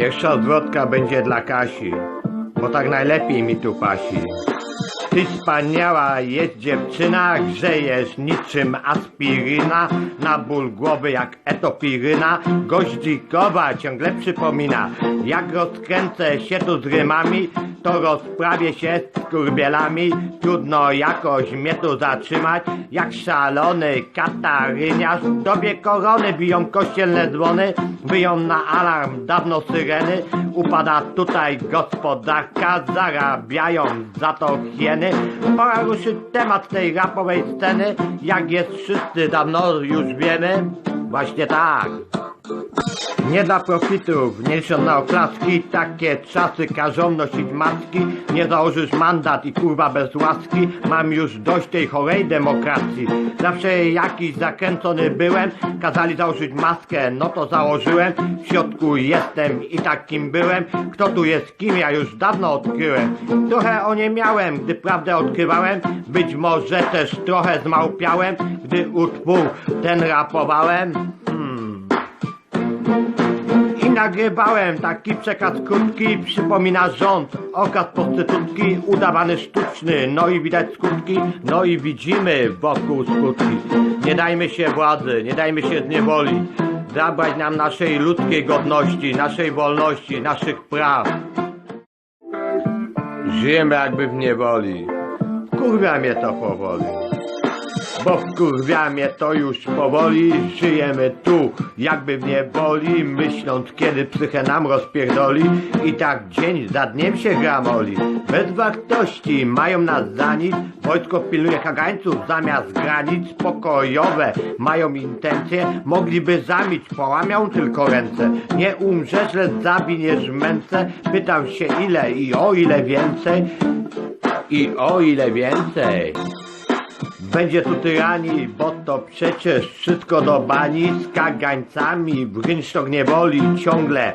Pierwsza odwrotka będzie dla Kasi, bo tak najlepiej mi tu pasi. Ty wspaniała jest dziewczyna, grzejesz niczym aspiryna, na ból głowy jak etopiryna, goździkowa ciągle przypomina. Jak rozkręcę się tu z rymami, to rozprawię się z kurbielami, trudno jakoś mnie tu zatrzymać, jak szalony kataryniarz, w dobie korony biją kościelne dzwony, wyją na alarm dawno syreny, upada tutaj gospodarka, zarabiają za to hieny, ruszyć temat tej rapowej sceny, jak jest wszyscy dawno już wiemy, właśnie tak. Nie dla profitów, nie licząc na oklaski, takie czasy każą nosić maski, nie założysz mandat i kurwa bez łaski, mam już dość tej chorej demokracji. Zawsze jakiś zakręcony byłem, kazali założyć maskę, no to założyłem, w środku jestem i takim byłem, kto tu jest kim, ja już dawno odkryłem. Trochę o nie miałem, gdy prawdę odkrywałem, być może też trochę zmałpiałem, gdy utwór ten rapowałem. Hmm. I nagrywałem taki przekaz krótki, przypomina rząd, okaz prostytutki, udawany sztuczny, no i widać skutki, no i widzimy wokół skutki. Nie dajmy się władzy, nie dajmy się zniewolić, zabrać nam naszej ludzkiej godności, naszej wolności, naszych praw. Żyjemy jakby w niewoli, kurwa mnie to powoli. Bo wkurwia mnie to już powoli Żyjemy tu. Jakby w niewoli Myśląc kiedy psychę nam rozpierdoli. I tak dzień za dniem się gramoli. Bez wartości mają nas za nic. Wojsko pilnuje kagańców zamiast granic Pokojowe. Mają intencje Mogliby zamić, połamią tylko ręce. Nie umrzesz, lecz zawiniesz męce. Pytam się ile i o ile więcej? I o ile więcej będzie tu tyranii, bo to przecież wszystko do bani z kagańcami w rynsztok niewoli ciągle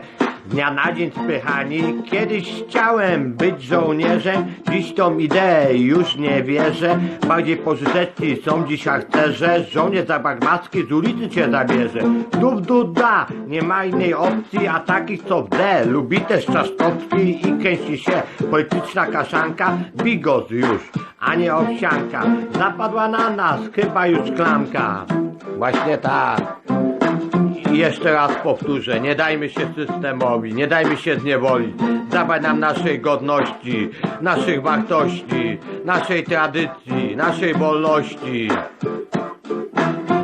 z dnia na dzień spychani. Kiedyś chciałem być żołnierzem, dziś tą ideę już nie wierzę. Bardziej pożyteczni są dziś harcerze, żołnierz za maski z ulicy cię zabierze. Dub duda, nie ma innej opcji, a takich co w D. Lubi też Czaszkowski i kręci się polityczna kaszanka, bigos już a nie owsianka. Zapadła na nas chyba już klamka. Właśnie tak. I jeszcze raz powtórzę, nie dajmy się systemowi, nie dajmy się zniewolić. Zabrać nam naszej godności, naszych wartości, naszej tradycji, naszej wolności.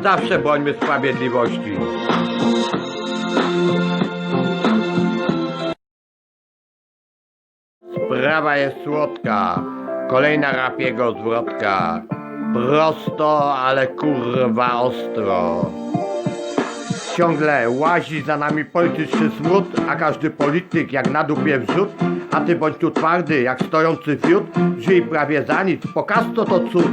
Zawsze brońmy sprawiedliwości. Sprawa jest słodka. Kolejna rapiego zwrotka. Prosto, ale kurwa ostro. Ciągle łazi za nami polityczny smród, a każdy polityk jak na dupie wrzut. A ty bądź tu twardy, jak stojący fiut, żyj prawie za nic, pokaż to to cud.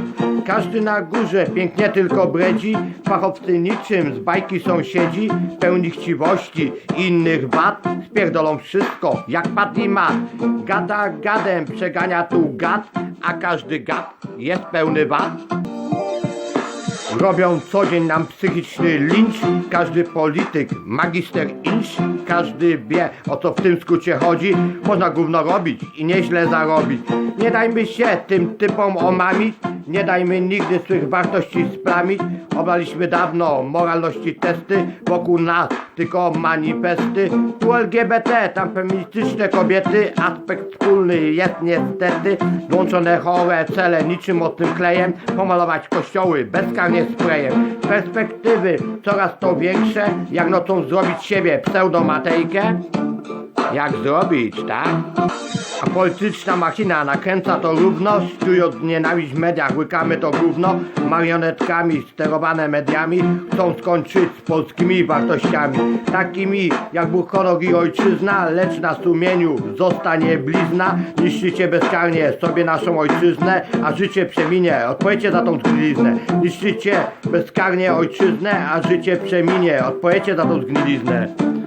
Każdy na górze pięknie tylko bredzi, fachowcy niczym z bajki sąsiedzi, pełni chciwości innych wad, spierdolą wszystko, jak padli mat. Gada gadem przegania tu gad, a każdy gad jest pełny wad. Robią co dzień nam psychiczny lincz Każdy polityk, magister inch Każdy wie o co w tym skrócie chodzi. Można gówno robić i nieźle zarobić. Nie dajmy się tym typom omamić. Nie dajmy nigdy swych wartości splamić Oblaliśmy dawno moralności testy Wokół nas tylko manifesty. Tu LGBT, tam feministyczne kobiety Aspekt wspólny jest niestety. Włączone chore cele niczym mocnym klejem Pomalować kościoły bezkarnie sprayem Perspektywy coraz to większe Jak nocą zrobić siebie pseudomatejkę jak zrobić, tak? A polityczna machina nakręca to równo, czując nienawiść w mediach, łykamy to gówno, marionetkami sterowane mediami, chcą skończyć z polskimi wartościami, takimi jak Bóg, honor i ojczyzna, lecz na sumieniu zostanie blizna, niszczycie bezkarnie sobie naszą ojczyznę, a życie przeminie, odpowiecie za tą zgniliznę, niszczycie bezkarnie ojczyznę, a życie przeminie, odpowiecie za tą zgniliznę.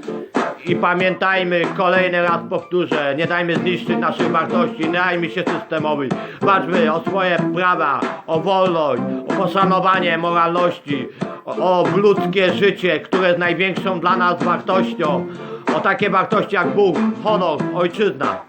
I pamiętajmy, kolejny raz powtórzę, nie dajmy zniszczyć naszych wartości, nie dajmy się systemowi. Walczmy o swoje prawa, o wolność, o poszanowanie moralności, o, o ludzkie życie, które jest największą dla nas wartością, o takie wartości jak Bóg, honor, ojczyzna.